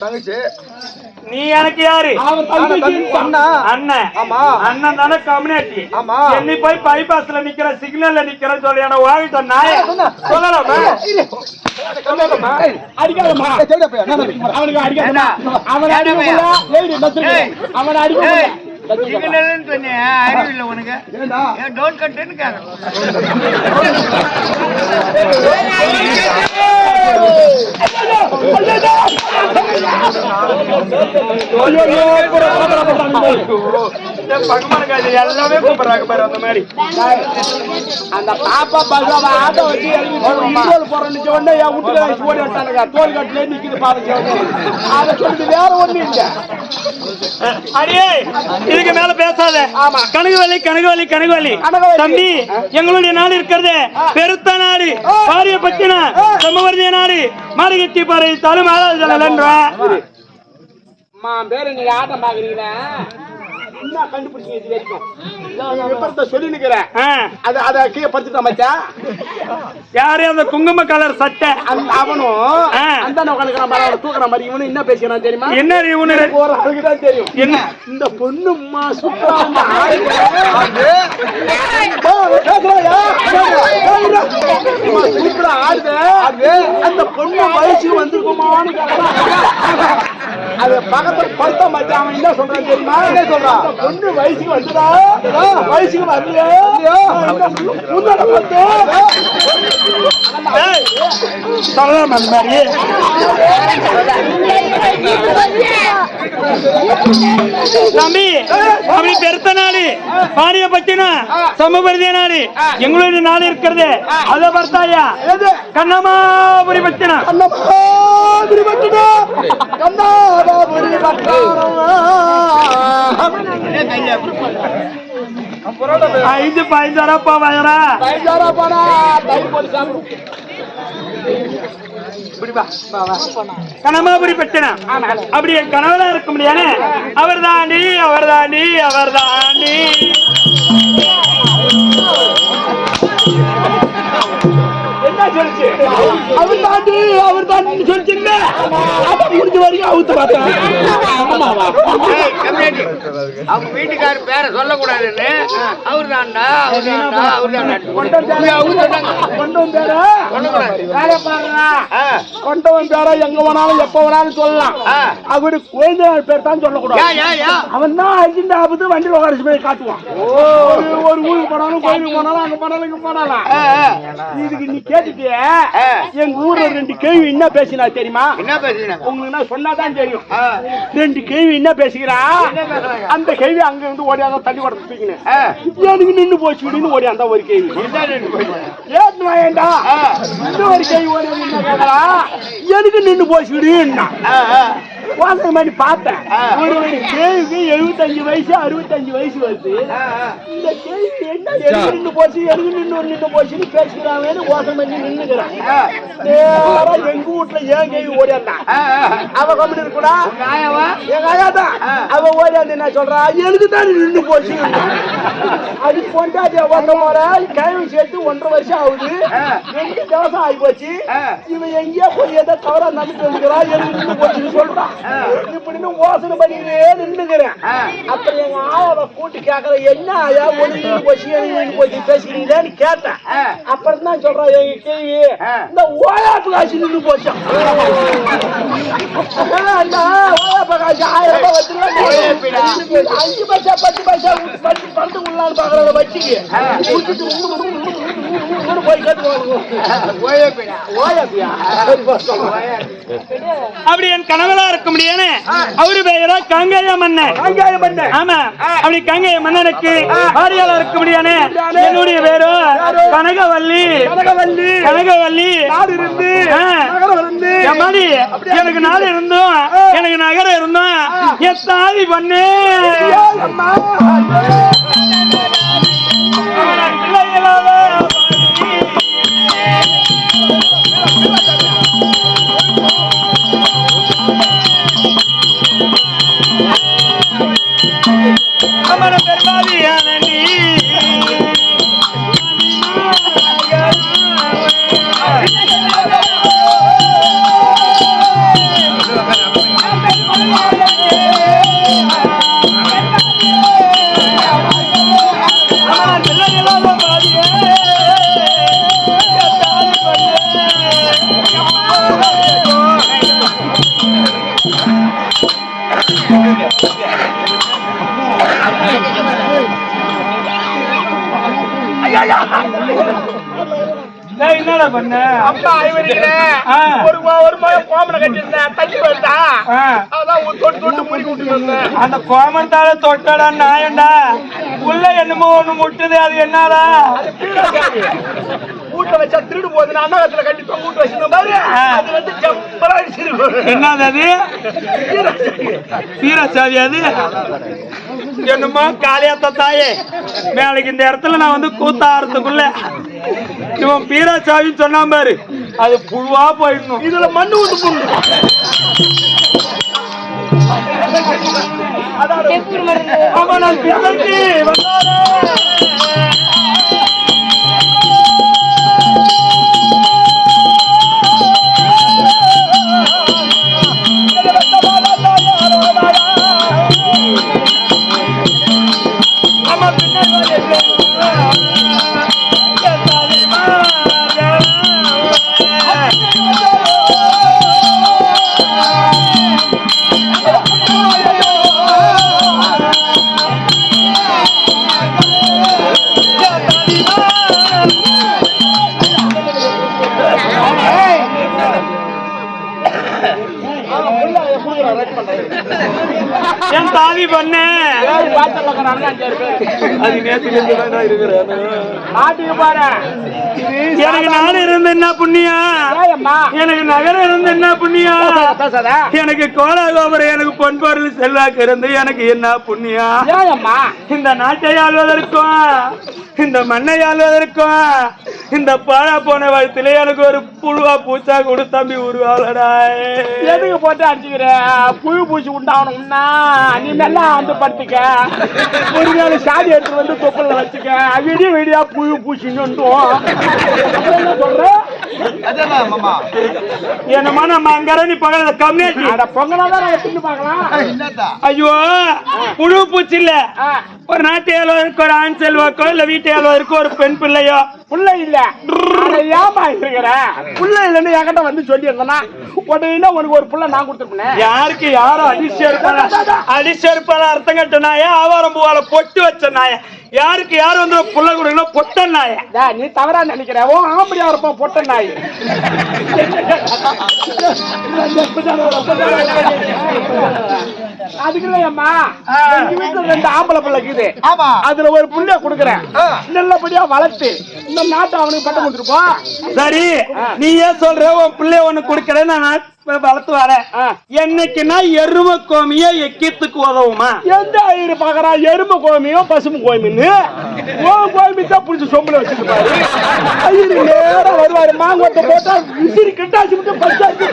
தங்கச்சி நீ எனக்கு யாரு அண்ணா அண்ணன் ஆமா அண்ணன் தானே கம்யூனிட்டி ஆமா. என்னை போய் பைபாஸ்ல நிக்கிற சிக்னல்ல நிக்கிறேன்னு சொல்லி என்ன வாங்கிட்ட நாய சொல்லலாமா நம்பிக்கை அவனுக்கு அடிக்காதம்மா அவனை அடிக்கல அவனை அடிக்க சிக்னல்னு சொன்னியா அறிவில்லை உனக்கு. ஏண்டா? ஏன் டோன் கட்டுன்னு எல்லாமே கூப்பிடுறாங்க பாரு அந்த மாதிரி. அந்த பாப்பா அவன் ஆட்டோ வச்சு போறேன்னு உடனே என் வீட்டுல வச்சு ஓடி வட்டானுங்க தோல் கட்டுல நிக்குது பாருங்க. அதை சொல்லிட்டு வேற ஒண்ணு இல்ல. அடியே இதுக்கு மேல பேசாத. ஆமா. கனகுவலி கனகுவலி கனகுவலி கனகவல்லி. தம்பி எங்களுடைய நாடு இருக்கிறது. பெருத்த நாடு. பாரிய பத்தின சமவர்திய நாடு. மாரிகத்தி பாறை தலுமாளன்ற அம்மா பேரு நீங்க ஆட்டம் பாக்குறீங்களா. என்ன கண்டுபிடிச்சீங்க இது வரைக்கும்? நான் விபரத்தை சொல்லி நிக்கிறேன் அத அத கீழே படுத்துட்டா மச்சான் யாரு அந்த குங்கும கலர் சட்டை? அந்த அவனும். அந்த உட்காந்துக்கிற மாதிரி தூக்குற மாதிரி இவனும் என்ன பேசுறான் தெரியுமா? என்ன இவனு? ஒரு ஆளுக்கு தான் தெரியும். என்ன? இந்த பொண்ணும்மா சுத்தமா. சூப்பரா ஆடுது. அந்த பொண்ணு வயசு வந்திருக்குமான்னு. அது பக்கத்துல படுத்த மச்சான் அவன் என்ன சொல்றான் தெரியுமா? என்ன சொல்றான் பொண்ணு வயசுக்கு வந்துடா. வயசுக்கு வரலையா. முன்னாடி வந்து சொல்லலாம் அந்த மாதிரி தம்பி அப்படி பெருத்த நாடு பாரிய பத்தினா சமபரிதிய நாடு எங்களுடைய நாடு இருக்கிறது. அத பார்த்தாயா? கண்ணமாபுரி பத்தின. கண்ணாபுரி பட்டுடா கண்ணாபுரி ஐந்து பதினஞ்சாரப்பா வயரா பயஞ்சாரா பாடா தயிர் போட்டு கனமாபுரி அப்படி என் கனவுல இருக்க முடியாது அவர் தாண்டி அவர் தாண்டி அவர் தாண்டி சொல்லுச்சு. அவர் தாண்டி அவர் தாண்டி சொல்லிச்சுல்ல அப்ப முடிஞ்ச வரைக்கும் அவுத்து பார்த்தா ஆமாவா ஏய், கம்யூனிட்டி. அவங்க வீட்டுக்காரர் பேரை சொல்லக்கூடாதுன்னு. அவர் தான்டா அவர் கொண்டவன் பேர சொல்லக்கூடாது. வேலை பாருங்க எங்க வேணாலும் எப்ப வேணாலும் சொல்லலாம். அவரு குழந்தை பேர் தான் சொல்லக்கூடாது? அவன் தான் அர்ஜென்ட் ஆபத்து வண்டியில் போய் காட்டுவான். ஒரு ஊருக்கு போனாலும் கோயிலுக்கு போனாலும் அங்க போனாலும் இங்க போனாலும். இதுக்கு நீ ஆ. எங்க ஊர்ல ரெண்டு கேள்வி என்ன பேசினா தெரியுமா? என்ன பேசுறீங்க? உங்களுக்கு நான் சொன்னாதான் தெரியும். ரெண்டு கேள்வி என்ன பேசுகிறா? அந்த கேள்வி அங்க இருந்து ஓடியாதான் தள்ளி கொடுத்து தூக்கினேன் ஆ, எனக்கு நின்னு போச்சு அப்படின்னு ஓடியாந்தா ஒரு கேள்வி. என்ன ரெண்டு போய்? ஏத்து வாயண்டா இன்னும் ஒரு கேள்வி ஓடி எனக்கு நின்னு போச்சு விடுன்னா வாசனை மாதிரி பார்த்தேன். கேள்விக்கு எழுபத்தஞ்சு வயசு அறுபத்தஞ்சு வயசு வருது. இந்த கேள்வி என்ன? எனக்கு நின்னு போச்சு நின்னு ஒரு நின்னு போச்சுன்னு பேசுகிறாங்கன்னு வாசனை பண்ணி நின்னுக்கிறான். நேரா எங்க வீட்டுல ஏன் கேள்வி ஓடியாந்தான். அவ கம்பெனி இருக்கா? எங்க ஆயா தான் அவ ஓடியாந்து என்ன சொல்றா? எனக்கு தான் நின்னு போச்சு. அது பொண்டாட்டிய வந்த போற கேள்வி சேர்த்து ஒன்றரை வருஷம் ஆகுது. ரெண்டு தேவசம் ஆகி போச்சு. இவன் எங்கேயோ போய் ஏதோ தவறா நடந்து வந்துக்கிறா எனக்கு நின்னு போச்சுன்னு சொல்றான் இப்படின்னு யோசனை பண்ணிக்கிட்டே நின்னுக்கிறேன். அப்புறம் எங்க ஆயாவை கூட்டி கேக்குற என்ன ஆயா நின்னு போச்சு எனக்கு போச்சு பேசுகிறீங்களேன்னு கேட்டேன். அப்புறம் தான் சொல்றா எங்க கேள்வி இந்த ஓயாப்பு காசு நின்னு போச்சு? Então, vamos lá, vamos lá. அஞ்சு பைசா பத்து பைசா பத்து பத்து உள்ளான்னு பாக்குறத வச்சுக்கு குடிச்சிட்டு போய். அப்படி என் கனவுல இருக்க முடியாது அவரு பெயரா கங்கைய மன்னன். வெங்காயம் பண்ண ஆமா. அப்படி கங்கைய மன்னனுக்கு வாரியால இருக்க முடியாது என்னுடைய பேரு கனகவல்லி. கனகவல்லி. கனகவல்லி நாடு இருந்து. நகரம் இருந்து. எனக்கு நாடு இருந்தும் எனக்கு நகரம் இருந்தும் சாதி தாதி பண்ணு அமர பெருமாதியான என்னடா பண்ண? அப்பா ஐவரியில ஒரு ஒரு மழை கோமனை கட்டியிருந்தேன். தள்ளி வந்தா அதான் தொட்டு தொட்டு முடி விட்டுருந்தேன் அந்த. கோமன் தாழ தொட்டடா நாயண்டா. உள்ள என்னமோ ஒண்ணு முட்டுது அது என்னடா? வீட்டுல வச்சா திருடு போது நான் அண்ணாத்துல கட்டி வீட்டு வச்சிருந்தேன். பாரு. அது வந்து என்னது அது? வீரசாவி அது? என்னமோ காளியாத்த தாயே மேலைக்கு இந்த இடத்துல நான் வந்து கூத்தாடுறதுக்குள்ள இவன் பீராசாவின்னு சொன்னான் பாரு. அது புழுவா போயிடணும். இதுல மண்ணு விட்டு போடணும் ஆமா நான் பிள்ளைக்கு வந்தாரே. என் தாலி பண்ணு? அது பாரு எனக்கு நாடு இருந்து என்ன புண்ணியம் ஏம்மா எனக்கு நகரம் இருந்து என்ன புண்ணியம்? எனக்கு கோலாகோபுரம் எனக்கு பொன் பொருள் செல்வாக்கு இருந்து எனக்கு என்ன புண்ணியம்? இந்த நாட்டை ஆள்வதற்கும் இந்த மண்ணை ஆள்வதற்கும் இந்த பாழா போன வயசுல எனக்கு ஒரு புழுவா பூச்சா கொடு தம்பி உருவாளடா. எதுக்கு போட்டு அடிச்சுக்கிற? புழு பூச்சி உண்டாகணும்னா நீ நல்லா வந்து படுத்துக்க. ஒரு நாள் சாதி எடுத்து வந்து தொப்பல வச்சுக்க. விடிய விடியா புழு பூச்சின்னு சொல்ற? என்னமா நம்ம அங்கற நீ பகல அட பொங்கலாதான் பார்க்கலாம்? ஐயோ புழு பூச்சி இல்ல ஒரு நாட்டு ஆழ்வதற்கு ஒரு ஆண் செல்வாக்கோ இல்ல வீட்டு ஆழ்வதற்கு ஒரு பெண் பிள்ளையோ. புள்ள இல்ல. ஏமா இருக்கிற? புள்ள இல்லன்னு என்கிட்ட வந்து சொல்லி இருந்தனா உடனே உனக்கு ஒரு புள்ள நான் கொடுத்துருப்பேன். யாருக்கு யாரும் அடிச்செருப்பால அடிச்செருப்பால அர்த்தம் கட்ட நாய ஆவாரம் பூவால பொட்டு வச்ச நாய யாருக்கு யார் வந்து புள்ள கொடுக்கணும் பொட்ட நாய நீ தவறா நினைக்கிற. ஓ ஆம்படியா இருப்பான் பொட்ட நாய் அதுக்கு இல்லையம்மா எங்க வீட்டுல ரெண்டு ஆம்பளை பிள்ளை இருக்குது ஆமா. அதுல ஒரு புள்ளைய கொடுக்குறேன். நல்லபடியா வளர்த்து இந்த நாட்டை அவனுக்கு பட்டம் கொடுத்துருப்போம் சரி நீ ஏன் சொல்ற? உன் பிள்ளைய ஒண்ணு கொடுக்கறேன் நான் வளர்த்து. என்னைக்குன்னா எரும கோமிய எக்கியத்துக்கு உதவுமா? எந்த ஐயரு பாக்குறா எருமை கோமியும் பசுமை கோமின்னு. ஓ கோமி தான் புடிச்சு சொம்புல வச்சிருப்பாரு ஐயரு நேரா வருவாரு. மாங்கோட்டை போட்டா விசிறி கட்டாச்சு விட்டு பச்சாச்சு